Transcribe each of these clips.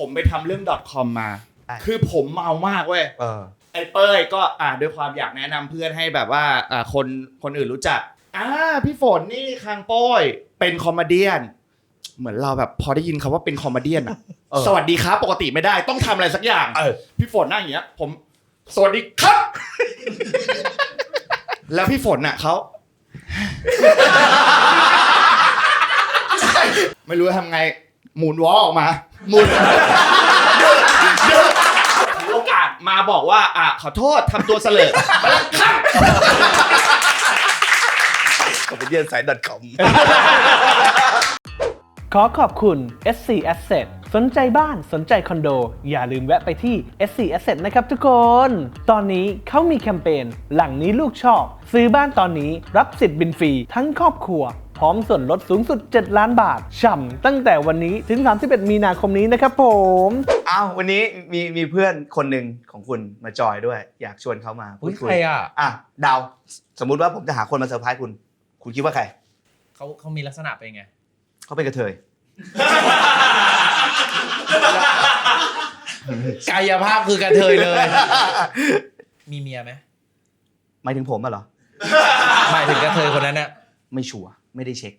ผมไปทำเรื่อง .com มาใช่คือผมเมามากเว้ย เออ ไอ้เป้ยก็อ่าด้วยความอยากแนะนำเพื่อนให้แบบว่าอ่าคนคนอื่นรู้จักอ่าพี่ฝนนี่คางโป้ยเป็นคอมเมเดี้เหมือนเราแบบพอได้ยินคำว่าเป็นคอมเมเดี้อะเออ สวัสดีครับปกติไม่ได้ต้องทำอะไรสักอย่าง เออ พี่ฝนนั่งอย่างเงี้ย ผม สวัสดีครับ แล้วพี่ฝนน่ะเขาไม่รู้จะทำไงหมุนวอลออกมาห มุนถือโอกาสมาบอกว่า อะ ขอโทษทำตัวเสลอมาแล้วครับขอบคุณเย็นสาย .com ขอขอบคุณ SC Asset สนใจบ้านสนใจคอนโด อย่าลืมแวะไปที่ SC Asset นะครับทุกคน ตอนนี้เขามีแคมเปญหลังนี้ลูกชอบ ซื้อบ้านตอนนี้รับสิทธิ์บินฟรีทั้งครอบครัว พร้อมส่วนลดสูงสุด 7 ล้านบาท ฉ่ำตั้งแต่วันนี้ถึง 31 มีนาคมนี้นะครับผมอ้าววันนี้มีมีเพื่อนคนหนึ่งของคุณมาจอยด้วย อยากชวนเขามาพูอุ้ดยคุใคยรอะอะดาวสมมุติว่าผมจะหาคนมาเซอร์ไพรส์คุณ คุณคิดว่าใครเขาเขามีลักษณะเป็นไงเขาเป็นกระเทยกายภาพคือกระเทยเลย มีเมียไหมหมายถึงผมอะเหรอหมายถึงกระเทยคนนั้นน่ะไม่ชัวร์ ไม่ได้เช็ค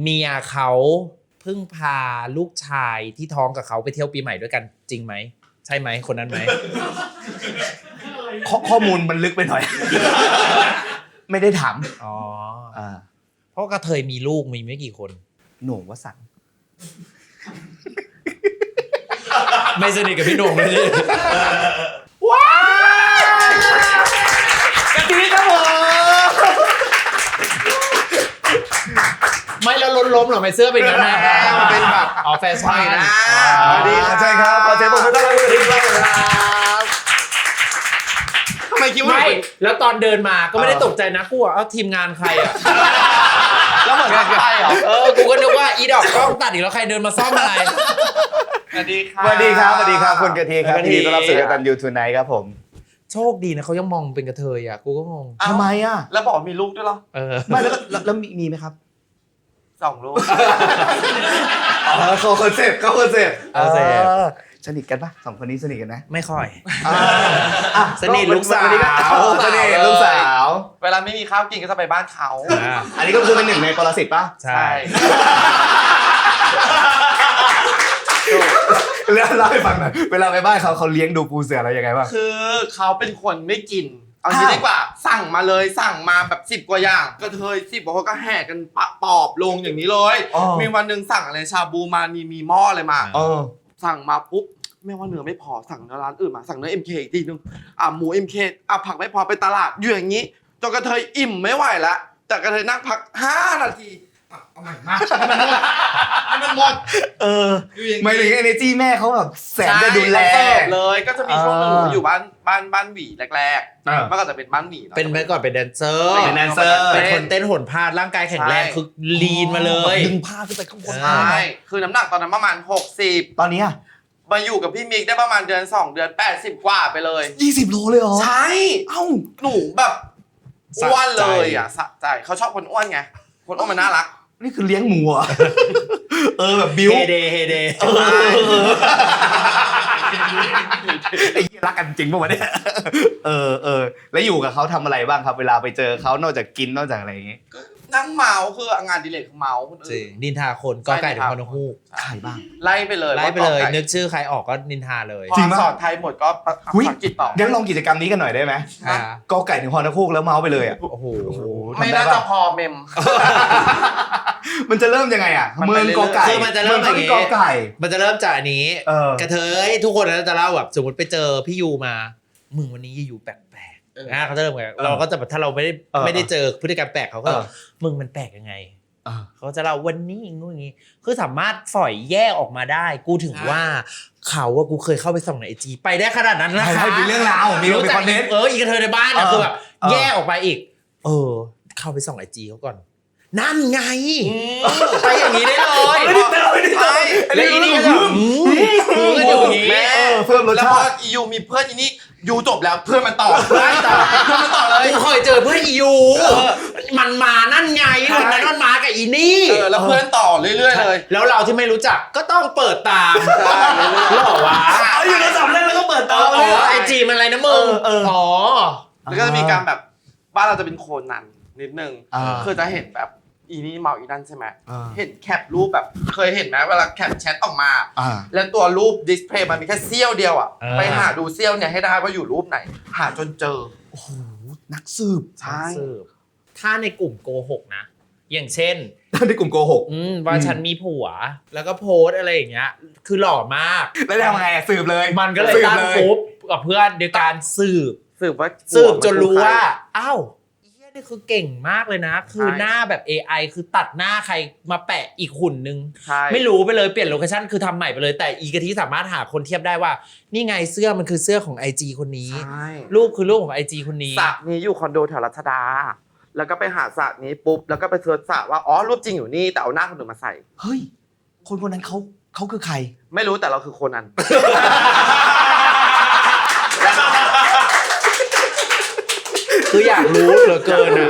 เมียเขาเพิ่งพาลูกชายที่ท้องกับเขาไปเที่ยวปีใหม่ด้วยกันจริงไหม ใช่ไหมคนนั้นไหม ข้อข้อมูลมันลึกไปหน่อย ไม่ได้ถามอ๋ออ่าเพราะกระเทยมีลูกมีไม่กี่คนโหน่งวสันต์ไม่สนิทกับพี่โหน่งเลย กะทิครับผม ไม่แล้วล้ นล้มเหรอไม่เสื้อเป็นอย่างนั้นนะมันเป็นแบบอ๋อแฟชั่นสวัสดีครับใช่ครับขอเสียงปรบมือต้อนรับคุณกะทิครับทำไมคิดว่าไม่แล้วตอนเดินมาก็ไม่ได้ตกใจนะกูว่าเอาทีมงานใครอะแล้วเหมือนกับใครเหรอเออกูก็นึกว่าอีดอกกล้องตัดอีกแล้วใครเดินมาซ่อมอะไรสวัสดีครับสวัสดีครับสวัสดีครับคุณกะทิครับกะทิยินดีต้อนรับสู่กตันยูทูไนท์ครับผมโชคดีนะเขายังมองเป็นกระเทยอะกูก็งงเอ้าทำไมอะแล้วบอกมีลูกด้วยเหรอเออไม่แล้วแล้วแล้วมีมีไหมครับ สองลูก อ๋อเขาคอนเซ็ปต์เขาคอนเซ็ปต์คอนเซ็ปต์สนิทกันปะสองคนนี้สนิทกันนะไม่ค่อยอะสนิทลูกสาวนนี้โอ้สนิทลูกสาว เวลาไม่มีข้าวกินก็จะไปบ้านเขา อ่าอันนี้ก็คือเป็นหนึ่งในปรสิตป่ะใช่ แล้วเล่าให้ฟังหน่อยเวลาไปบ้านเขาเขาเลี้ยงดูปูเสืออะไรยังไงบ้าง คือเขาเป็นคนไม่กิน เอางี้อ้าวดีกว่า สั่งมาเลยสั่งมาแบบสิบกว่าอย่างก็เทยสิบกว่าคนก็แห่กันปะปอบลงอย่างนี้เลย อ๋อ มีวันหนึ่งสั่งอะไรชาบูมามีมีหม้ออะไรมา เออ สั่งมาปุ๊บไม่ว่าเนื้อไม่พอสั่งเนื้อร้านอื่นมาสั่งเนื้อ MK อีกทีนึงอะหมู MK อะผักไม่พอไปตลาดอยู่อย่างนี้จนกระเทยอิ่มไม่ไหวละแต่กระเทยนั่งพักห้านาที อะเอาใหม่มาให้มันหมดให้มันหมดเอออยู่อย่างไม่นี้ถึงเอเนจีแม่เขาแบบแสนจะดูแล ใช่เขาเสิร์ฟเลยก็จะมีช่วงหนึงอ่าหนูอยู่บ้านบ้านบ้านหวีแรกอ่าๆเมื่อก่อนจะเป็นบ้านหวีอะเป็นเมื่อก่อนเป็นแดนเซอร์เป็นแดนเซอร์ เป็นคนเต้นโหนพาดร่างกายแข็งแรงใช่ คือลีนมาเลยดึงผ้าขึ้นไปข้างบนใช่ใช่คือน้ำหนักตอนนั้นประมาณ 60 ตอนนี้อะมาอยู่กับพี่มิกได้ประมาณเดือน 2 เดือน 80 กว่าไปเลยยี่สิบโลเลยเหรอ ใช่เอ้า หนูแบบสะใจอ้วนเลยอะสะใจเขาชอบคนอ้วนไง คนอ้วนมันน่ารัก นี่คือเลี้ยงหมูเหรอะเออแบบบิวเฮเดเฮเดเออไอ้เหี้ยรักกันจริงป่าวะเนี่ยเออเออแล้วอยู่กับเขาทำอะไรบ้างครับ เวลาไปเจอเขานอกจากกินนอกจากอะไรอย่างงี้ นั่งเมาคืองานอดิเลกคือเมาคนจริอื่งน นินทาคนก็ไก่ถึงพอนฮูกใครบ้างไล่ไปเลยไล่ไปเลย ว่านึกชื่อใครออกก็นินทาเลยพอจริงปะ สอนไทยหมดก็ภาอุ๊ยษาอังกฤษต่อ งั้นลองกิจกรรมนี้กันหน่อยได้ไหมอ่ากอไก่ถึงฮอนคูกแล้วเมาส์ไปเลยอะโอ้โหไม่ทำได้น่าปะจะพอเมม มันจะเริ่มยังไงอะมันเมืไปองเรื่อยๆ กอไก่คือมันจะเริ่มองอย่างงี้กอไก่มันจะเริ่มจากอันนี้ เออกระเทยทุกคนนะจะเล่าแบบสมมติไปเจอพี่ยูมา มึงวันนี้ยูแปลกเออๆนะเขาจะเริ่มไงเราก็จะแบบถ้าเราไม่ได้เออไม่ได้เจอพฤติกรรมแปลกเขาก็เออมึงมันแปลกยังไงเออเขาจะเล่าวันนี้อย่างงู้นอย่างงี้คือสามารถฝอยแยกออกมาได้ กูถึงว่าเขาว่ากูเคยเข้าไปส่องในไอจีไปได้ขนาดนั้นนะใช่คะใช่มีเรื่องราวมีรู้มีจัคกอนเทนต์เอออีกกระเทยในบ้านนะเออคือแบบเออแยกออกไปอีก เออ เข้าไปส่องไอจีเขาก่อน นั่นไง ไปอย่างนี้ได้เลยใช่แล้วอีนี่ก็จะอืมอืมก็อยู่อย่างนี้แม่เออเพิ่มรสแล้วชาพอติอียูมีเพื่อนอีนี่ยูจบแล้วเพื่อนมันต่อเพื่อนต่อเพื่อนมันต่อเลยกูเคยเจอเพื่อนอียูมันมานั่นไงวันนั้นมันมากับอีนี่เออแล้วเพื่อนต่อเรื่อยๆเลย แล้วเราที่ไม่รู้จักก็ต้องเปิดตามใช่หรอวะเอาอยู่ในสามเล่มแล้วก็เปิดอ๋ตาอเลยไอจีมันอะไรนะมึงเออเอออ๋อแล้วก็จะมีการแบบบ้านเราจะเป็นโคนันนิดนึงอ่าคือจะเห็นแบบ อีนี่เมาอีนั่นใช่ไหมอ่า เห็นแคปรูปแบบเคยเห็นไหมเวลาแคปแชทออกมา อ่า แล้วตัวรูปดิสเพลย์มันมีแค่เสี้ยวเดียวอะอ่าไปหาดูเสี้ยวเนี่ยให้ได้ว่าอยู่รูปไหน หาจนเจอ โอ้โห นักสืบ ใช่ สืบถ้าในกลุ่มโกหกนะ อย่างเช่น ในกลุ่มโกหก อืมว่าอืม ฉันมีผัว แล้วก็โพสต์อะไรอย่างเงี้ย คือหล่อมาก แล้วทำไงอะสืบเลยมันก็เลยสืบตั้งกรุ๊ปกับเพื่อนโดยการสืบ สืบว่าสืบจนรู้ว่าใคอ้าวเฮีย นี่คือเก่งมากเลยนะ คือใช่หน้าแบบ AI คือตัดหน้าใครมาแปะอีกหุ่นนึงใช่ไม่รู้ไปเลยเปลี่ยนโลเคชั่นคือทำใหม่ไปเลยแต่อีกะทิสามารถหาคนเทียบได้ว่า นี่ไงเสื้อมันคือเสื้อของ IG คนนี้ใช่รูปคือรูปของ IG คนนี้สระนี้อยู่คอนโดแถวรัชดา แล้วก็ไปหาสระนี้ปุ๊บแล้วก็ไปเสิร์ชสระว่าอ๋อรูปจริงอยู่นี่แต่เอาหน้าคนอื่นมาใส่เฮ้ยคนคนนั้นเขาเขาคือใคร ไม่รู้แต่เราคือโคนนั้น คือ อยากรู้เหลือเกินอะ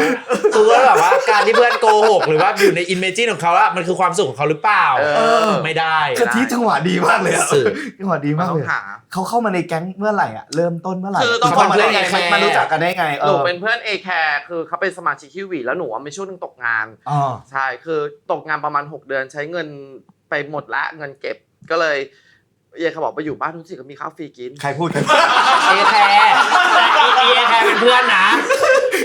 คือว่าแบบว่าการที่เพื่อนโกหกหรือว่าอยู่ในอินเมจินของเขาอะมันคือความสุขของเขาหรือเปล่าเออไม่ได้ กะทิจังหวะดีมากเลยอะสืบจังหวะดีมัมานกต้อเลงยหา เขาเข้ามาในแก๊งเมื่อไหร่อะเริ่มต้นเมื่อไหร่คือต้องเข้ามาได้ไงบอกว่ามารู้จักกันได้ไงเอหนูอเป็นเพื่อนเอแคร์คือเขาเป็นสมาชิกฮิววีแล้วหนูอะมีช่วงหนึงตกงาน อ๋อใช่ คือตกงานประมาณ 6 เดือนใช้เงินไปหมดละเงินเก็บ ก็เลยเยเขาบอกไปอยู่บ้านทุกสิก็มีข้าวฟรีกิน ใครพูดกัน เอแคร์เอแคร์เป็นเพื่อนนะ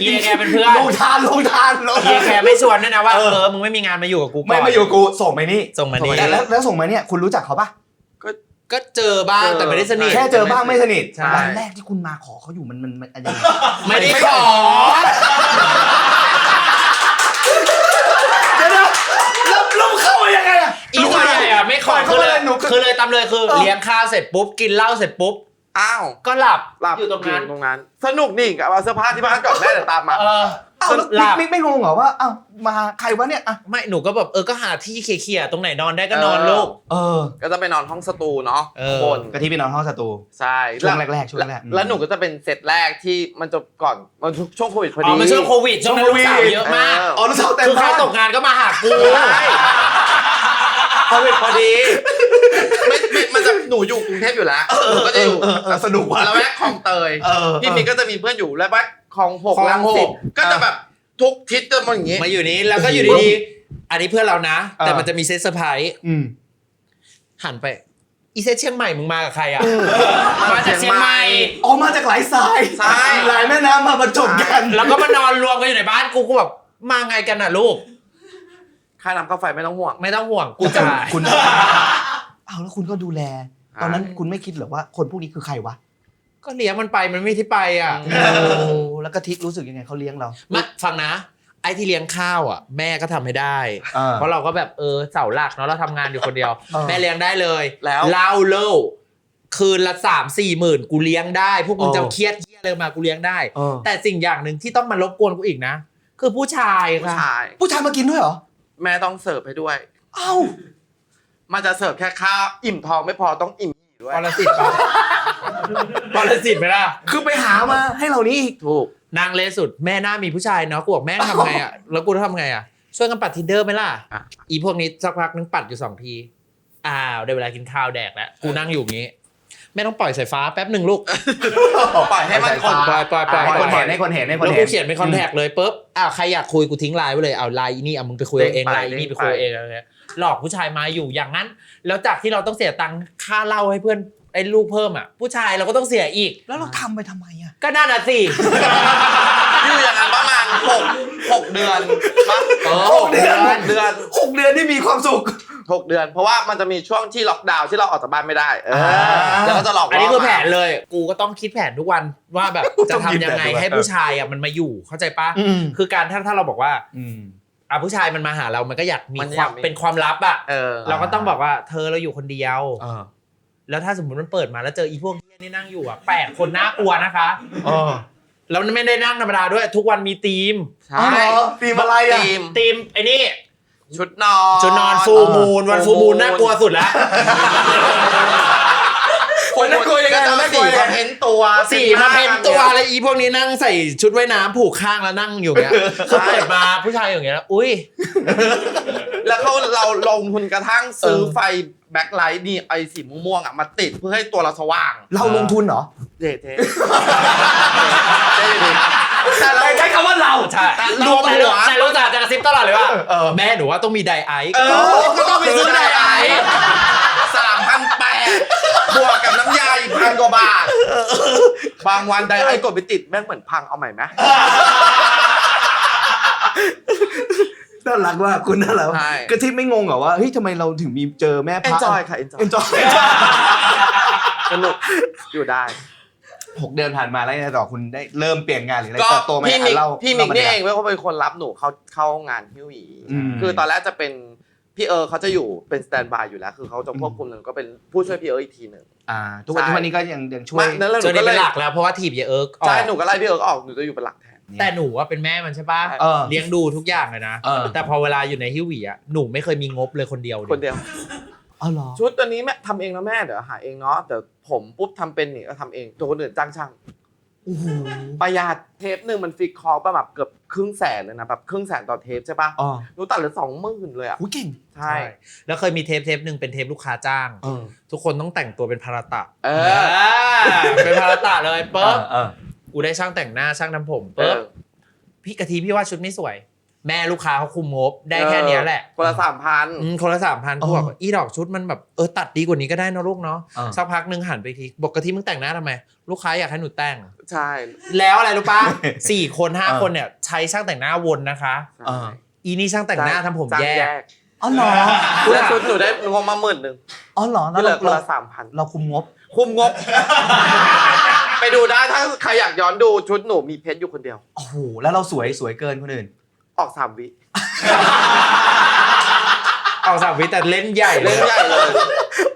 เอแคร์เป็นเพื่อนลงทานลงทานลงเอทานแคร์ไม่ชวนด้วยนะว่าเอเอออมึงไม่มีงานมาอยู่กับกูก่อนไม่มาอยู่กูส่งไปนี่ส่งมานี่แต่แล้วแล้วส่งมาเนี่ยคุณรู้จักเขาปะก็เจอบ้างแต่ไม่ได้สนิทแค่เจอบ้างไม่สนิทใช่วันแรกที่คุณมาขอเขาอยู่มันมันมันยังไงไม่ได้ขอเดี๋ยวนะแล้วแล้วเข้ามายังไงอะอีส่วนใหญ่อะไม่ขอเข้าคือมาเลเลยยหนูคือเลยตามเลยคือเลี้ยงข้าวเสร็จปุ๊บกินเหล้าเสร็จปุ๊บ อ้าวก็หลับหลับอยู่ตรงนั้น ตรงนั้น สนุกนี่กับเอาเสื้อผ้าที่บ้านก่อนแม่เดี๋ยวตามมา เออเอ้าแล้วหลับไม่ไม่งงเหรอว่าเอ้ามาใครวะเนี่ยอะไม่หนูก็แบบเออก็หาที่เคลียร์ๆตรงไหนนอนได้ก็นอนลูก เออก็จะไปนอนห้องสตูเนาะเออ บนกะทิไปนอนห้องสตู ใช่ช่วงแรกๆช่วงแรกๆแล้วหนูก็จะเป็นเซตแรกที่มันจะก่อนมันช่วงโควิดพออ๋ดี อมันช่วงโควิดช่วงนั้นลูกสาวเยอะมากเอออ๋อลูกสาวแต่งคือใครบ้านตกงานก็มาหากูใช่โควิดพอดีไม่ไม่มันจะหนูอยู่กรุงเทพอยู่แล้วหนูก็จะอยู่เออเออสนุกว่ะแล้วแวกคลองเตยเออพี่มิกก็จะมีเพื่อนอยู่แล้วแวกคลองหกคลองลังสิตหกก็จะแบบทุกทิศจะมันอย่างงี้มาอยู่นี้แล้วก็อยู่ดีๆอันนี้เพื่อนเรานะ แต่มันจะมีเซตเซอร์ไพรส์อืมหันไปอีเซตเชียงใหม่มึงมากับใครอะมาจากเชียงใหม่ออกมาจากหลายสายใช่หลายแม่น้ำมาบรรจบกัน แล้วก็มานอนรวมกันอยู่ในบ้านกูกูแบบมาไงกันน่ะลูกค่าน้ำค่าไฟไม่ต้องห่วง ไม่ต้องห่วงกูจ่ายคุณ อ้าวแล้วคุณก็ดูแล ตอนนั้นคุณไม่คิดเหรอว่าคนพวกนี้คือใครวะก็เลี้ยงมันไปมันไม่มีที่ไปอะโอ้แล้วกะทิรู้สึกยังไงเขาเลี้ยงเรามาฟังนะ ไอ้ที่เลี้ยงข้าวอะ แม่ก็ทำให้ได้อ่าเพราะเราก็แบบเออเสาหลักเนาะเราทำงานอยู่คนเดียวเออแม่เลี้ยงได้เลยแล้วเล่าเล่าคืนละสามสี่หมื่นกูเลี้ยงได้ พวกมึงเออจะเครียดเหี้ยอะไรมากูเลี้ยงได้เออแต่สิ่งอย่างหนึ่งที่ต้องมารบกวนกูอีกนะ คือผู้ชายผู้ค่ะชาย ผู้ชายมากินด้วยเหรอ แม่ต้องเสิร์ฟให้ด้วย เอ้า มันจะเสิร์ฟแค่ข้าวอิ่มท้องไม่พอต้องอิ่มหี่ด้วยปรสิตปะปรสิตไหมล่ะ คือไปหามาให้เรานี่อีกถูก นางเลสุดแม่หน้ามีผู้ชายเนาะกูบอกแม่ทำไงอะแล้วกูต้องทำไงอะช่วยกันปัดทินเดอร์ไหมล่ะ อะ อีพวกนี้สักพักนึงปัดอยู่สองที อ้าวได้เวลากินข้าวแดกแล้วกูนั่งอยู่อย่างนี้แม่ต้องปล่อยสายฟ้าแป๊บหนึ่งลูก ปล่อยให้มันคนปล่อยปล่อยปล่อยให้ปคล่นอยเห็นให้คนเห็นให้คนแล้วเห็กูนเขียนเป็นคอนแทคเลยปุ๊บอ้าวใครอยากคุยกูทิ้งไลน์ไว้เลยเอาไลน์นี่อะมึงไปคุยเอาเองไลน์นี่ไปคุยเอาเองอะไรเงี้ย หลอกผู้ชายมาอยู่อย่างนั้น แล้วจากที่เราต้องเสียตังค่าเหล้าให้เพื่อนไอ้ลูกเพิ่มอะผู้ชายเราก็ต้องเสียอีก แล้วเราทำไปทำไมอะ ก็น่าน่ะสิ อยู่อย่างนั้นประมาณหกหกเดือนปะเออหกเดือน หกเดือนหกเดือนที่มีความสุข หกเดือน เพราะว่ามันจะมีช่วงที่ล็อกดาวน์ที่เราออกจากบ้านไม่ได้ เอออ่าแล้วก็จะหลอกอันนี้คือล่แผมานเลย กูก็ต้องคิดแผนทุกวันว่าแบบจะทำยังไงให้ผู้ชายอะมันมาอยู่เข้าใจปะอืม คือการถ้าถ้าเราบอกว่า อืม อะผู้ชายมันมาหาเรา มันก็อยากมีมันคอยาวากมมี เป็นความลับอะเออเราก็ต้องบอกว่า เธอเราอยู่คนเดียว เออแล้วถ้าสมมติมันเปิดมาแล้วเจออีพวกเหี้ยนี่นั่งอยู่อะแปดคนน่ากลัวนะคะ เออแล้วไม่ได้นั่งธรรมดาด้วย ทุกวันมีธีมใช่ทีมอะไรอะ ทีมธีมไอ้นี่ชุดนอน ชุดนอนฟูมูลวันฟูมูลน่ากลัวสุดแล้ วคนน่ากลัวยังไงน่ากลัวยังไงเพ้นตัวสีมาเพ้นตัวอะไรอีพวกนี้นั่งใส่ชุดว่ายน้ำผูกข้างแล้วนั่งอยู่เงี้ยเขาเปิดมาผู้ชายอย่างเงี้ย อุ้ย แล้วเขาเราลงทุนกระทั่งซื้อไฟแบ็คไลท์นี่ไอสีม่วงๆอะมาติดเพื่อให้ตัวเราสว่าง เราลงทุนเหรอเด็ดเท่แต่เราใช้คำว่าเราใช่แต่รรววมมแต่หัวแต่รู้จักจะกระซิบตลอดเลยว่าเออแม่หนูว่าต้องมีไดไอซ์เออก็ต้องไปซื้อไดไอสามพันแปด บวกกับน้ำยาอีกพันกว่าบาท บางวันไดไอกดไปติดแม่งเหมือนพังเอาใหม่ไหมน่ารักมากคุณน่ารักใช่ กระทิบไม่งงเหรอว่าเฮ้ยทำไมเราถึงมีเจอแม่พระ enjoy ค่ะ enjoy เอนจอยสนุกอยู่ได้ หกเดือนผ่านมาแล้วยังไงต่อคุณได้เริ่มเปลี่ยนงานหรืออะไรก็เติบโตไหมพี่มิกอะเล่าพี่มิกล่าานี่หเออยงเว้ยเขาเป็นคนรับหนูเขาเข้างานฮิวหวีอืม คือตอนแรกจะเป็น พี่เออเขาจะอยู่เป็นสแตนบายอยู่แล้ว คือเขาจะควบคุมหนึ่งก็เป็นผู้ช่วยพี่เอออีกทีหนึ่ง อ่า ทุกวันใช่ ทุกวันนี้ก็ยังยังช่วยไม่นั่นแหละหจนูนก็นี้เลเป็ยนหลักแล้วเพราะว่าถีบเยเอิร์กออใช่กหนูก็ไล่พี่เออออกหนูจะอยู่เป็นหลักแทน แต่หนูว่าเป็นแม่มันใช่ปะเออ เลี้ยงดูทุกอย่างเลยนะเออ แต่พอเวลาอยู่ในฮิวหวีอะหนูไม่เคยมีงบเลยคนเดียวคนเดียวอ๋อเหรอชุดตัวนี้แม่ทำเองนะแม่เดี๋ยวหาเองเนาะเดี๋ยวผมปุ๊บทำเป็นนี่ก็ทำเองตัวคนอื่นจ้างช่าง ประหยัดเทปหนึ่งมันฟิกคอร์ประมาณเกือบครึ่งแสนเลยนะแบบครึ่งแสนต่อเทปใช่ปะอ๋อหนูตัดเหลือสองหมื่นเลยอะหูเก่งใช่ใช่แล้วเคยมีเทปเทปหนึ่งเป็นเทปลูกค้าจ้าง เออ ทุกคนต้องแต่งตัวเป็นพาราตะเอเอออ เป็นพาราตะเลยปุ๊บเออกูได้ช่างแต่งหน้าช่างทำผมเอปุ๊บอ พี่กะทิพี่ว่าชุดไม่สวย แม่ลูกค้าเขาคุมงบได้แค่เนี้ยแหละคนละสามพันอืมคนละสามพันอ๋อกูบอกอีดอกชุดมันแบบเออตัดดีกว่านี้ก็ได้นะลูกเนาะอ่าสักพักหนึ่งหันไปทีบอกกะทิมึงแต่งหน้าทำไม ลูกค้าอยากให้หนูแต่ง ใช่ แล้วอะไรรู้ปะสี่คนห้าคนเนี่ยใช้ช่างแต่งหน้าวนนะคะเอออีนี่ช่างแต่งหน้าทำผมจ้างแยกอ๋อเหรอคุณชุดหนูได้งบมาหมื่นหนึ่งอ๋อเหรอแล้วที่เหลืเราอคนเราละสามพันเราคุมงบ คุมงบไปดูได้ถ้าใครอยากย้อนดูชุดหนูมีเพชรอยู่คนเดียว โอ้โห แล้วเราสวยสวยเกินคนอื่น ออกสามวิเอาสามวิแต่เล่นใหญ่เลเล่ยนใหญ่เลย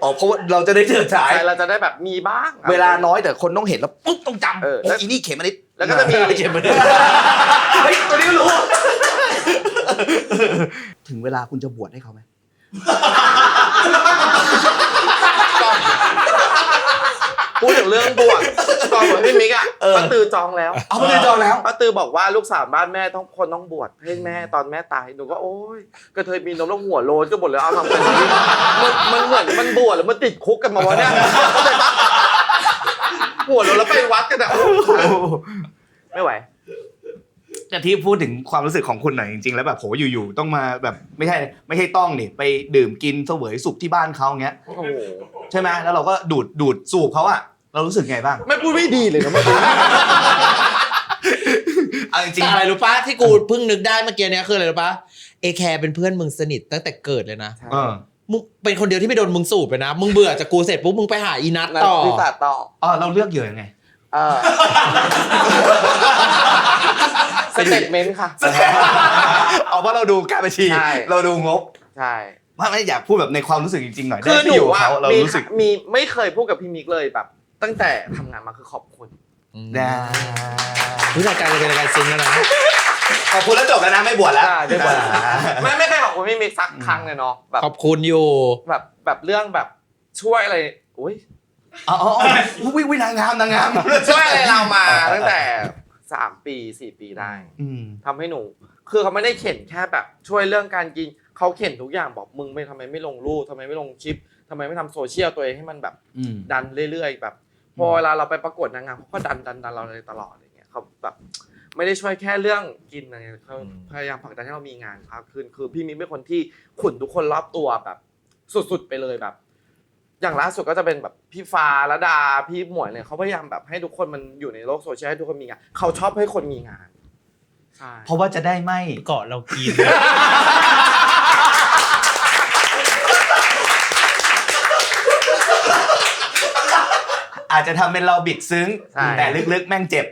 อ๋อเพราะว่าเราจะได้เจอฉายใช่เราจะได้แบบมีบ้าง เวลาน้อยแต่คนต้องเห็นแล้วปุ๊บต้องจำเออโอ้อีนี่เข็มมานิดแล้วก็จะมีเจ็บมันเฮ้ยตัวนี้ก็รู้ ถึงเวลาคุณจะบวชให้เขาไหม พูดถึงเรื่องบวชก่อนบวชพี่มิกอะป้าตือจองแล้วเอาไปเลยจองแล้ว ป้าตือบอกว่าลูกสาวบ้านแม่ต้องคนต้องบวชให้แม่ตอนแม่ตายหนูก็โอ๊ยกระเทยมีนมแล้วหัวโลนก็หมดเลยเอาทำกันนี้มันมันเหมือนมันบวชแล้วมันติดคุกกันมาวะเนี่ยเข้าใจปะหัวโลนแล้วไปวัดกันอะไม่ไหว แต่ที่พูดถึงความรู้สึกของคุณหน่อยจริงๆแล้วแบบโหอยู่ๆต้องมาแบบไม่ใช่ไม่ใช่ต้องนี่ไปดื่มกินเสวยสุขที่บ้านเขาเงี้ย โอ้โห ใช่ไหมแล้วเราก็ดูดดูดสูบเขาอะ เรารู้สึกไงบ้าง ไม่พูดไม่ดีเลยนะเมื่อกี้เอาจริงแต่อะไรรู้ปะที่กูเพิ่งนึกได้เมื่อกี้เนี้ยคืออะไรรู้ปะเอแคร์เป็นเพื่อนมึงสนิทตั้งแต่เกิดเลยนะๆเออมึงเป็นคนเดียวที่ไม่โดนมึงสูบไปนะ มึงเบื่อจากกูเสร็จปุ๊บมึงไปหาอีนัทนัดต่อพิศาจต่ออ๋อเราเลือกเหยื่อยังไง เออสเตทเมนต์ค่ะ เอาว่าเราดูการบัญชี ใช่ เราดูงบใช่ว่าไม่อยากพูดแบบในความรู้สึกจริงๆหน่อยคือได้หนูที่อยู่กับว่าเขาเรามีรู้สึก มีไม่เคยพูดกับพี่มิกเลยแบบ ตั้งแต่ทำงานมาคือขอบคุณ นะรู้จักการจะเป็นรายการซึ้งแล้วนะ ขอบคุณแล้วจบแล้วนะไม่บวชแล้วใช่ไม่บวชไม่ไม่เคยขอบคุณพี่มิกสักครั้งเลยเนาะแบบขอบคุณอยู่ แบบแบบเรื่องแบบช่วยอะไรอุ้ยอ๋ออ๋ออ๋อวิวินางงามนางงามช่วยอะไรเรามาตั้งแต่สามปีสี่ปีได้ อืม ทำให้หนู คือเขาไม่ได้เข็นแค่แบบช่วยเรื่องการกิน เขาเข็นทุกอย่างบอกมึงไม่ทำไมไม่ลงรูปทำไมไม่ลงคลิปทำไมไม่ทำโซเชียลตัวเองให้มันแบบอืม ดันเรื่อยๆ แบบ พอเวลาเราไปประกวดนางงามเขาก็ดันดันดันเราเลยตลอดอย่างเงี้ยเขาแบบไม่ได้ช่วยแค่เรื่องกินอะไรเงี้ยเขาอืมพยายามผลักดันให้เรามีงานครับคือคือพี่มิ้นเป็นคนที่ขุนทุกคนรอบตัวแบบสุดๆไปเลยแบบ อย่างล่าสุดก็จะเป็นแบบพี่ฟ้าระดาพี่หมวยเนี่ยเขาพยายามแบบให้ทุกคนมันอยู่ในโลกโซเชียลให้ทุกคนมีงานเขาชอบให้คนมีงานใช่เพราะว่าจะได้ไม่เกาะเรากิน อาจจะทำเป็นเราบิดซึ้ง ใช่ แต่ลึกๆ แม่งเจ็บ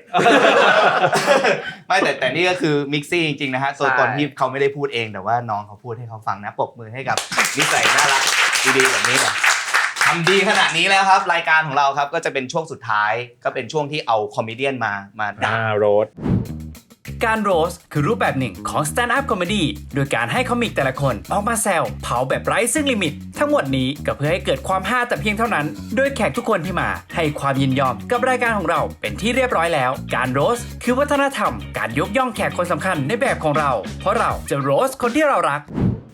ไม่แต่แต่นี่ก็คือมิกซี่จริงๆนะฮะตัวตนที่เขาไม่ได้พูดเองแต่ว่าน้องเขาพูดให้เขาฟังนะปรบมือให้กับนิสัยน่ารักดีๆแบบนี้หน่อยทำดีขนาดนี้แล้วครับ รายการของเราครับก็จะเป็นช่วงสุดท้ายก็เป็นช่วงที่เอาคอมเมเดี้มามาด่าโรส การโรสคือรูปแบบหนึ่งของ Stand Up Comedy โดยการให้คอมิกแต่ละคนออกมาแซวเผาแบบไร้ซึ่งลิมิต ทั้งหมดนี้ก็เพื่อให้เกิดความฮาแต่เพียงเท่านั้น โดยแขกทุกคนที่มาให้ความยินยอมกับรายการของเราเป็นที่เรียบร้อยแล้ว การโรสคือวัฒนธรรม การยกย่องแขกคนสำคัญในแบบของเรา เพราะเราจะโรสคนที่เรารัก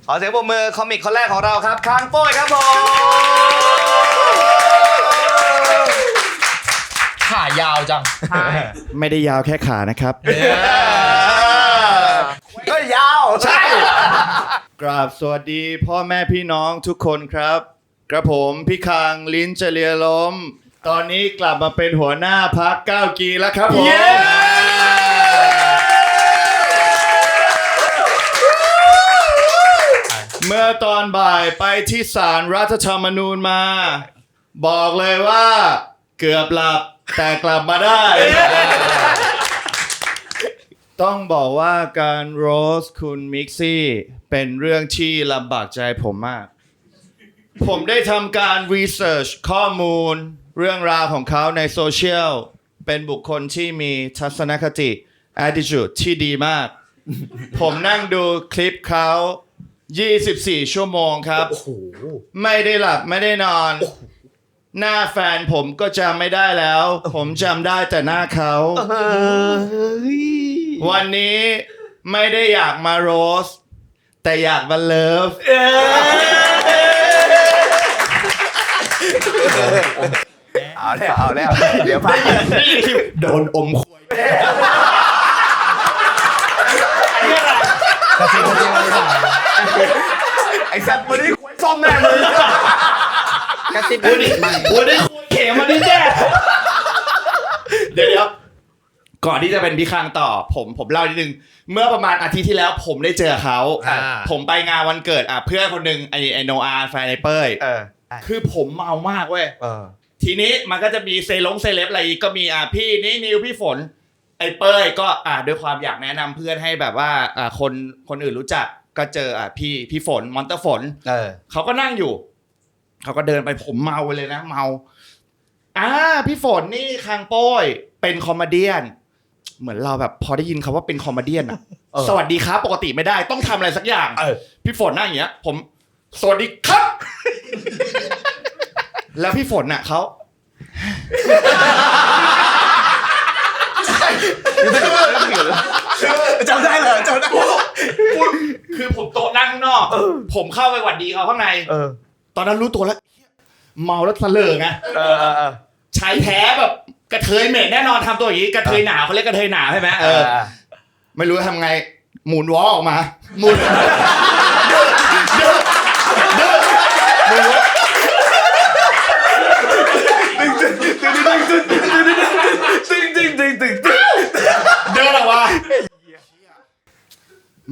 ขอเสียงปรบมือคอมิกคนแรกของเราครับคางโป้ยครับผม ขายาวจังไม่ได้ยาวแค่ขานะครับ ก็ยาว ใช่ กราบสวัสดีพ่อแม่พี่น้องทุกคนครับ กระผมพี่คังลิ้นเจเลียล้ม ตอนนี้กลับมาเป็นหัวหน้าพักก้าวกีแล้วครับผม เมื่อตอนบ่ายไปที่ศาลรัฐธรรมนูญมา บอกเลยว่า เกือบหลับแต่กลับมาได้ ต้องบอกว่าการโรสคุณมิกซี่เป็นเรื่องที่ลำบากใจผมมาก ผมได้ทำการรีเสิร์ชข้อมูล เรื่องราวของเขาในโซเชียล เป็นบุคคลที่มีทัศนคติ attitude ที่ดีมาก ผมนั่งดูคลิปเขา 24 ชั่วโมงครับ ไม่ได้หลับไม่ได้นอน หน้าแฟนผมก็จำไม่ได้แล้ว ผมจำได้แต่หน้าเขาวันนี้ไม่ได้อยากมาโรส แต่อยากมาเลิฟ เอาแล้วเอาแล้ว เดี๋ยวพักโดนอมควยไอ้แซ่บวันนี้ควยส้มแน่เลย กระซิบวันนี้วันนี้ควยเข็มมาดิแจ้เดี๋ยวเดี๋ยวก่อนที่จะเป็นพี่คังต่อ ผมผมเล่านิดนึง เมื่อประมาณอาทิตย์ที่แล้วผมได้เจอเขาผมไปงานวันเกิดอะเพื่อนคนหนึ่งไอไอโนอาแฟนไอเป้ยเออคือผมเมามากเว้ยเออทีนี้มันก็จะมีเซลงเซเลบอะไรอีกก็มีอะพี่นี่นิวพี่ฝน ไอ้เป้ยก็อะด้วยความอยากแนะนำเพื่อนให้แบบว่าอะคนคนอื่นรู้จักก็เจออะพี่พี่ฝนมอนเตอร์ฝนเออเขาก็นั่งอยู่ เขาก็เดินไปผมเมาไปเลยนะ เมาอ่าพี่ฝนนี่คางโป้ยเป็นคอมเมเดี้เหมือนเราแบบพอได้ยินคาว่าเป็นคอมเมเดี้อะเออสวัสดีครับปกติไม่ได้ต้องทำอะไรสักอย่างเออพี่ฝนนั่งอย่างเงี้ย ผม สวัสดีครับ แล้วพี่ฝนน่ะเขาจำได้เหรอจำได้คือผมโต๊ะนั่งข้างนอก ผมเข้าไปหวัดดีเขาข้างในเออ ตอนนั้นรู้ตัวแล้วเมาแล้วทะเลอไงเออเออเออชายแท้แบบกระเทยเหม็นแน่นอนทำตัวอย่างนี้กระเทยหนาวเขาเรียกกระเทยหนาวใช่ไหมเออ ไม่รู้ทำไง หมุนวอลออกมาหมุนเดินออกมา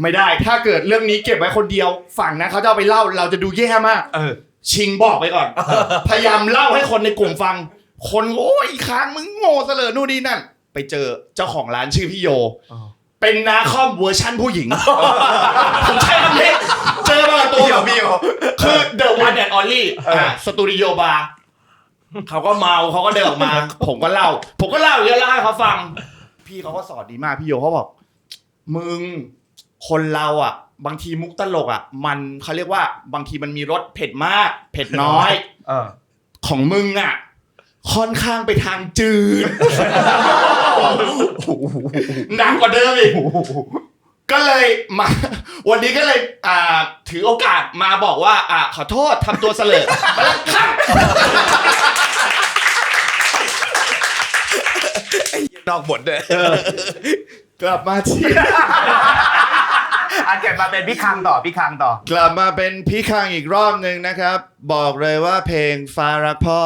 ไม่ได้ถ้าเกิดเรื่องนี้เก็บไว้คนเดียวฝั่งนั้นเขาจะเอาไปเล่าเราจะดูแย่มาก เออ ชิงบอกไปก่อน พยายามเล่าให้คนในกลุ่มฟัง คนโอ้ยอีกครั้งมึงโง่เสลอนู่นนี่นั่น ไปเจอเจ้าของร้านชื่อพี่โยอ๋อเป็นนาคอมเวอร์ชั่นผู้หญิงผมใช้คำนี้เจอมากับตัว พี่โยพี่โยคือ The One and Only อ่าสตูดิโอบาร์เขาก็เมาเขาก็เดินออกมา ผมก็เล่า ผมก็เล่าเยอะแล้วให้เขาฟัง พี่เขาก็สอนดีมาก พี่โยเขาบอก มึง คนเราอะ บางทีมุกตลกอะ มันเขาเรียกว่าบางทีมันมีรสเผ็ดมาก เผ็ดน้อยเออของมึงอะ ค่อนข้างไปทางจืดหนักกว่าเดิมอีกก็เลยมา วันนี้ก็เลยอ่าถือโอกาสมาบอกว่า อ่า ขอโทษทำตัวเสลอมาแล้วครับนอกบทเลยกลับมาที่ อันเก็บมาเป็นพี่คังต่อพี่คังต่อ กลับมาเป็นพี่คังอีกรอบหนึ่งนะครับ บอกเลยว่าเพลงฟ้ารักพ่อ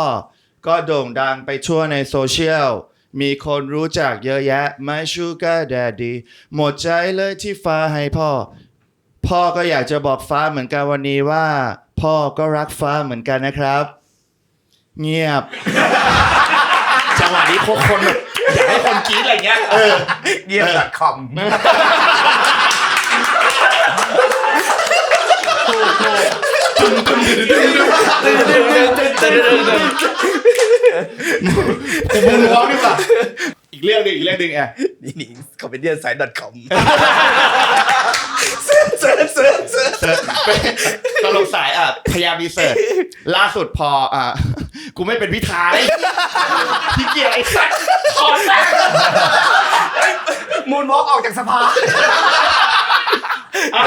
ก็โด่งดังไปทั่วในโซเชียล มีคนรู้จักเยอะแยะ My Sugar Daddy หมดใจเลยที่ฟ้าให้พ่อ พ่อก็อยากจะบอกฟ้าเหมือนกันวันนี้ว่า พ่อก็รักฟ้าเหมือนกันนะครับ เงียบ จังหวะนี้คนคนแบบอยากให้คนกรี๊ดอะไรเงี้ย เออเยี่ยมดอทคอม ผมมึงร้องดีกว่าอีกเรื่องหนึงอีกเรื่องหนึงแอะนี่นี่ comedian site com เสิร์ชเสิร์ชเสิร์ชเสิร์ชตลกสายอะพยายามรีเสิร์ชล่าสุดพออะกูไม่เป็นพิธาเลยพี่เกียร์ไอ้สัตว์ขอแทรกมูนวอล์กออกจากสภา อะ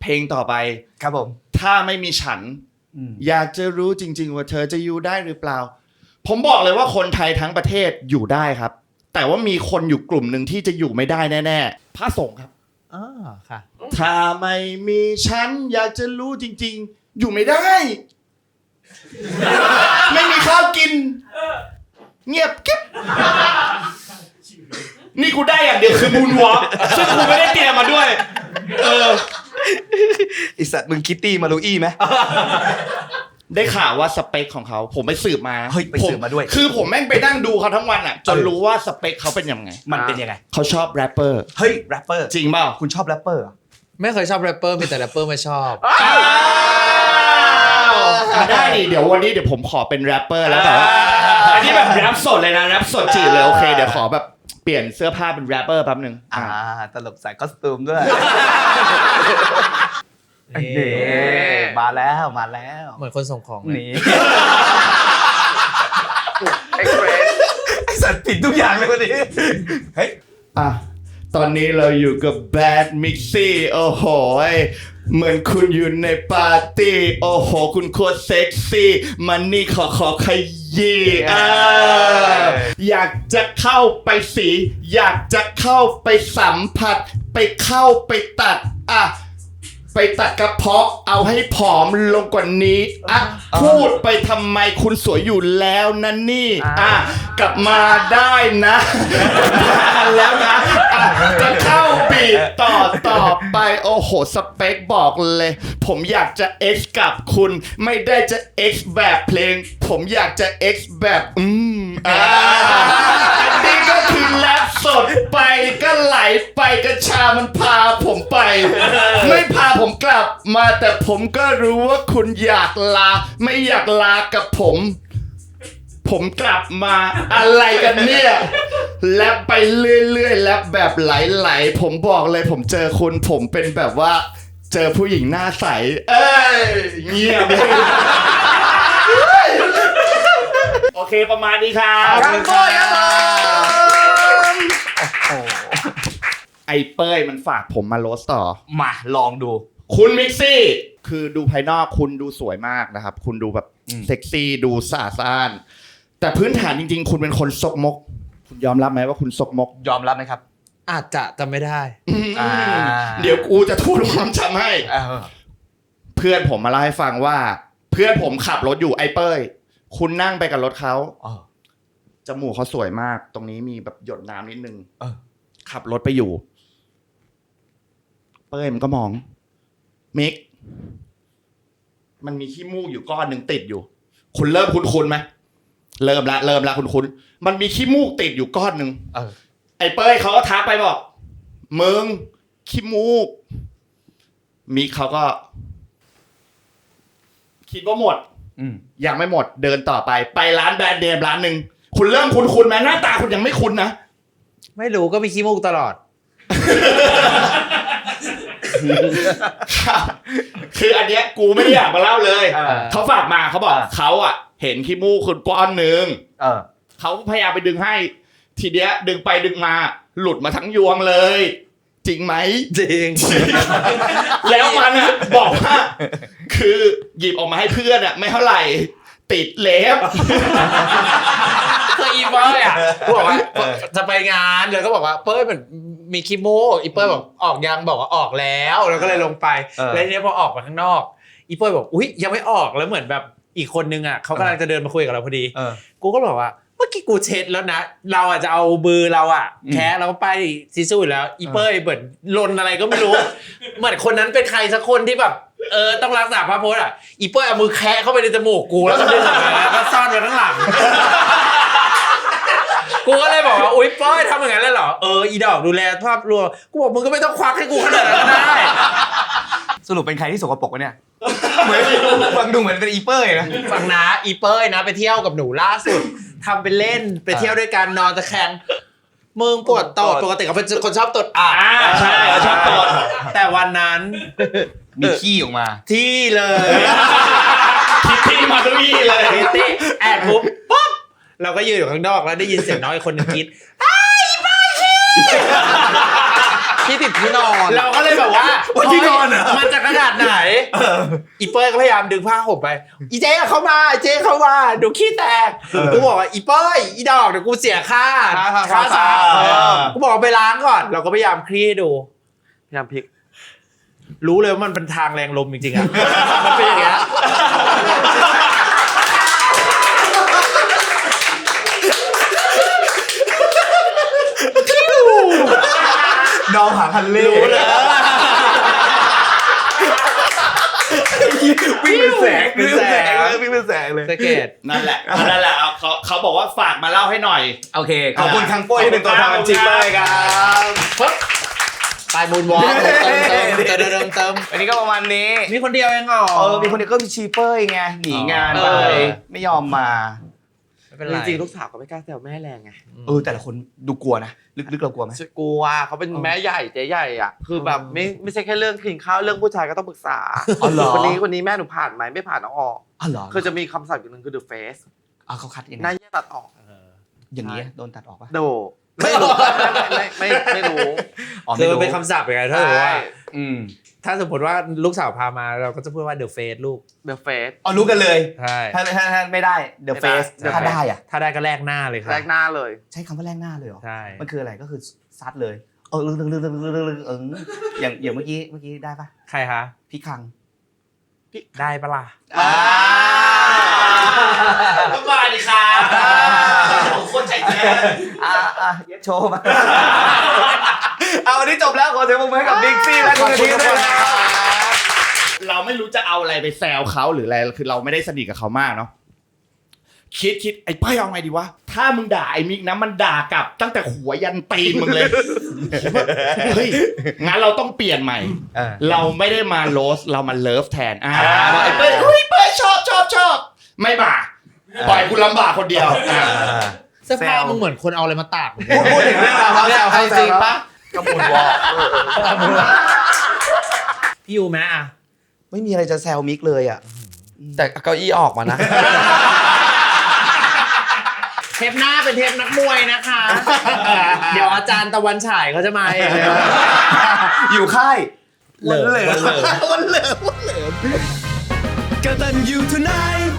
เพลงต่อไปครับผม ถ้าไม่มีฉัน อยากจะรู้จริง ๆ ว่าเธอจะอยู่ได้หรือเปล่า ผมบอกเลยว่าคนไทยทั้งประเทศอยู่ได้ครับ แต่ว่ามีคนอยู่กลุ่มหนึ่งที่จะอยู่ไม่ได้แน่ๆพระสงฆ์ครับอ๋อค่ะ ถ้าไม่มีฉัน อยากจะรู้จริง ๆ อยู่ไม่ได้ ไม่มีข้าวกิน เงียบกิ๊บนี่กูได้อย่างเดียวคือมูนวอล์กซึ่งกูไม่ได้เตรียมมาด้วย เออ ไอสัตว์มึงคิตตี้มารูอี้ไหม ได้ข่าวว่าสเปคของเขาผมไปสืบมาเฮ้ยไปสืบมาด้วย ผคือผมแม่งไปนั่งดูเขาทั้งวันอะ จนรู้ว่าสเปคเขาเป็นยังไงมันเป็นยังไง เขาชอบแรปเปอร์เฮ้ยแรปเปอร์จริงเปล่าคุณชอบแรปเปอร์เหรอไม่เคยชอบแรปเปอร์มีแต่แรปเปอร์ไม่ชอบอ้าวอะได้ดิเดี๋ยววันนี้เดี๋ยวผมขอเป็นแรปเปอร์แล้วแบบว่าอันนี้แบบแรปสดเลยนะแรปสดจีบเลยโอเคเดี๋ยวขอแบบ เปลี่ยนเสื้อผ้าเป็นแรปเปอร์แป๊บหนึงอ่าอะตลกใส่คอสตูมด้วยนี่มาแล้วมาแล้วเหมือนคนส่งของเลยนี่เอ็กเพรสไอสัตว์ผิดทุกอย่างเลยวันนี้เฮ้ยอะ ตอนนี้เราอยู่กับแบดมิกซี่โอ้โหยเหมือนคุณอยู่ในปาร์ตี้ โอ้โห คุณโคตรเซ็กซี่ มันนี่ขอขอขยี้อ่าอยากจะเข้าไปสี อยากจะเข้าไปสัมผัส ไปเข้าไปตัด อะ ไปตัดกระเพาะเอาให้ผอมลงกว่านี้ อะ พูดไปทำไมคุณสวยอยู่แล้วนะนี่ อะ กลับมาได้นะมาแล้วนะอะ จะเข้าบีดต่อต่อไป โอ้โห สเปคบอกเลย ผมอยากจะ X กับคุณ ไม่ได้จะ X แบบเพลง ผมอยากจะ X แบบ อืมอ่าอันนี้ก็คือแรปสดไปก็ไหลไปกระชามันพาผมไป ไม่พาผมกลับมาแต่ผมก็รู้ว่าคุณอยากลา ไม่อยากลากับผม ผมกลับมาอะไรกันเนี่ยแลบไปเรื่อยๆแลบแบบไหลๆผมบอกเลยผมเจอคุณผมเป็นแบบว่า เจอผู้หญิงหน้าใส เอ้ยเงียบเลยโอเคประมาณนี้ครับครับผมครับผมไอ้เป้ยมันฝากผมมาโรสต่อ มาลองดู คุณมิกซี่ คือดูภายนอกคุณดูสวยมากนะครับ คุณดูแบบอืมเซ็กซี่ดูสะอาดสะอ้าน แต่พื้นฐานจริง ๆ คุณเป็นคนซกมก คุณยอมรับไหมว่าคุณซกมก ยอมรับไหมครับ อาจจะจำไม่ได้ อ่า เดี๋ยวกูจะทูดความจำให้ เออเพื่อนผมมาเล่าให้ฟังว่า เพื่อนผมขับรถอยู่ไอ้เป้ย คุณนั่งไปกับรถเขาเออ จมูกเขาสวยมาก ตรงนี้มีแบบหยดน้ำนิดนึงเออ ขับรถไปอยู่ เป้ยมันก็มอง มิก มันมีขี้มูกอยู่ก้อนหนึ่งติดอยู่ คุณเริ่มคุ้นคุ้นๆไหม เริ่มละเริ่มละคุ้นคุ้นๆมันมีขี้มูกติดอยู่ก้อนหนึ่งเออ ไอ้เป้ยเขาก็ทักไปบอกมึงขี้มูกมิกเขาก็ คิดว่าหมด อืม ยังไม่หมดเดินต่อไป ไปร้านแบรนด์เนมร้านหนึ่งคุณเริ่มคุ้นคุ้นๆไหมหน้าตาคุณยังไม่คุ้นนะ ไม่รู้ก็มีขี้มูกตลอดครับคืออันเนี้ยกูไม่ได้อยากมาเล่าเลยเออเขาฝากมาเขาบอกอ่า เขาอะ เห็นขี้มูกคุณก้อนหนึ่งเออ เขาพยายามไปดึงให้ ทีเนี้ยดึงไปดึงมา หลุดมาทั้งยวงเลย จริงไหม จริง แล้วมันอะบอกว่าคือหยิบออกมาให้เพื่อนอะไม่เท่าไหร่ ติดเล็บคืออีเป้ยอะบอกว่าจะไปงานแล้วก็บอกว่าเป้ยเหมือนมีขี้มูกอีเป้ยบอกออกยังบอกว่าออกแล้วแล้วก็เลยลงไป เออ แล้วทีนี้พอออกมาข้างนอก อีเป้ยบอกอุ้ยยังไม่ออกแล้วเหมือนแบบ อีกคนนึงอะเขากำลังจะเดินมาคุยกับเราพอดี เออ กูก็บอกว่าเมื่อกี้กูเช็ดแล้วนะ เราอาจจะเอามือเราอะอืมแคะเราก็ไปซีซูอยู่แล้ว อีเป้ยเหมือนลนอะไรก็ไม่รู้ เหมือนคนนั้นเป็นใครสักคนที่แบบเออต้องรักษาพระพจน์อะอีเป้ยเอามือแคะเข้าไปในจมูกกูแล้วก็ดึงออกมาแล้วก็ซ่อนไว้ข้างหลัง กูก็เลยบอกว่าอุ้ยเป้ยทำอย่างนั้นเลยเหรอเอออีดอกดูแลภาพรวมกูบอกมึงก็ไม่ต้องควักให้กูขนาดนั้นก็ได้ สรุปเป็นใครที่สกปรกวะเนี่ย เหมือนฟังดูเหมือนเป็นอีเปอร์นะ ฟังนะอีเป้ยนะ ไปเที่ยวกับหนูล่าสุดทำเป็นเล่นไปเที่ยวด้วยกันนอนตะแคงมึงปวดตดปกติเขาเป็นคนชอบตดอะอ่าใช่ชอบตด แต่วันนั้นมีขี้ออกมา ที่เลยคิดที่มาทุกที่เลยเรตี้แอดปุ๊บปุ๊บเราก็ยืนอยู่ข้างนอกแล้วได้ยินเสียงน้องอีกคนหนึงกรีด ที่ติดที่นอนเราก็เลยแบบว่าว่าที่นอนเหรอ มันจะขนาดไหน อีเป้ยก็พยายามดึงผ้าห่มไป อีเจ๊เข้ามาอีเจ๊เข้ามาเดูขี้แตก กูบอกว่าอีเป้ยอีดอกเดี๋ยวกูเสียค่าค่าค่าสาสาเออกูบอกไปล้างก่อน เราก็พยายามคลี่ให้ดู พยายามพลิก รู้เลยว่ามันเป็นทางแรงลมจริงๆอะ มันเป็นอย่างเงี้ย ดองหางคันเล่รู้เลยวิ่งเป็นแสงเป็นแสงวิ่งเป็นแสงเลยสเกตนั่นแหละนั่นแหละเอาเขาเขาบอกว่าฝากมาเล่าให้หน่อย โอเค ขอบคุณคังโป้ยที่เป็นตัวแทนจิปเปอร์ครับปึ๊บไปมูนวอล์กเติมเติมเติมเติมเติมวันนี้ก็ประมาณนี้ มีคนเดียวเองเหรอเออมีคนเดียวก็มีชีเปอร์ไงหนีงานไปเออไม่ยอมมา ไม่เป็นไร จริงๆลูกสาวก็ไม่กล้าแซวแม่แรงไงเออแต่ละคนดูกลัวนะลึกๆเรากลัวไหมกลัวเขาเป็นแม่ใหญ่เจ๊ใหญ่อะคือแบบไม่ไม่ใช่แค่เรื่องกินข้าวเรื่องผู้ชายก็ต้องปรึกษาอ๋อเหรอคนนี้คนนี้แม่หนูผ่านไหมไม่ผ่านเอาออกอ๋อเหรอคือจะมีคำศัพท์อย่างหนึ่งคือ the face อะเขาคัดยังหน้าไงแย่ตัดออกอย่างนี้โดนตัดออกปะโดไม่รู้ไม่ไม่ไม่ไม่รู้อ๋อคือไม่มันรู้เป็นคำศัพท์ยังไงถ้าสมมติว่า อืมถ้าสมมติว่าลูกสาวพามาเราก็จะพูดว่า the face ลูก the face อ๋อรู้กันเลยใช่ ถ้าถ้าถ้าไม่ได้ the ไม่ได้ face The ถ้า face ได้อะถ้าได้ก็แลกหน้าเลยครัแรบ กหน้าเลย ใช้คำว่าแรกหน้าเลยเหรอ ใช่ มันคืออะไรก็คือซัดเลยเออลึกลึกลึกลึกลึกลึกเอออย่างอย่างเมื่อกี้เมื่อกี้ได้ปะใครคะ พี่คังได้ปะล่ะ อ่ามาดิครับโคตรใจแท้อ่าอะเย็ดโชว์มา เอาวันนี้จบแล้วขอเสียงปรบมือให้กับบิ๊กซี่และคุณอาทิตย์ด้วยนะครับเราไม่รู้จะเอาอะไรไปแซวเขาหรืออะไรคือเราไม่ได้สนิทกับเขามากเนาะคิดคิดไอ้ป้ายเอาไงดีวะ ถ้ามึงด่าไอ้มิกนะมันด่ากลับตั้งแต่หัวยันตีนมึงเลยเฮ้ยงั้นเราต้องเปลี่ยนใหม่อ่าเราไม่ได้มาโรสเรามาเลิฟแทนอ่าบอกไอ้เป้ยเฮ้ยเป้ยชอบชอบชอบไม่มาปล่อยกูลำบากคนเดียวอ่าเสื้อผ้ามึงเหมือนคนเอาอะไรมาตากพูดพูดถึงเรื่องราวเขาแซวเขาแซวปะ กระมุนวอลพี่ยูไหมอะไม่มีอะไรจะแซวมิกเลยอะ แต่เก้าอี้ออกมานะ เทปหน้าเป็นเทปนักมวยนะคะ เดี๋ยวอาจารย์ตะวันฉายเขาจะมาเองอยู่ค่ายเหลิมวันเหลิมวันเหลิมวันเหลิมกตันยูทูไนท์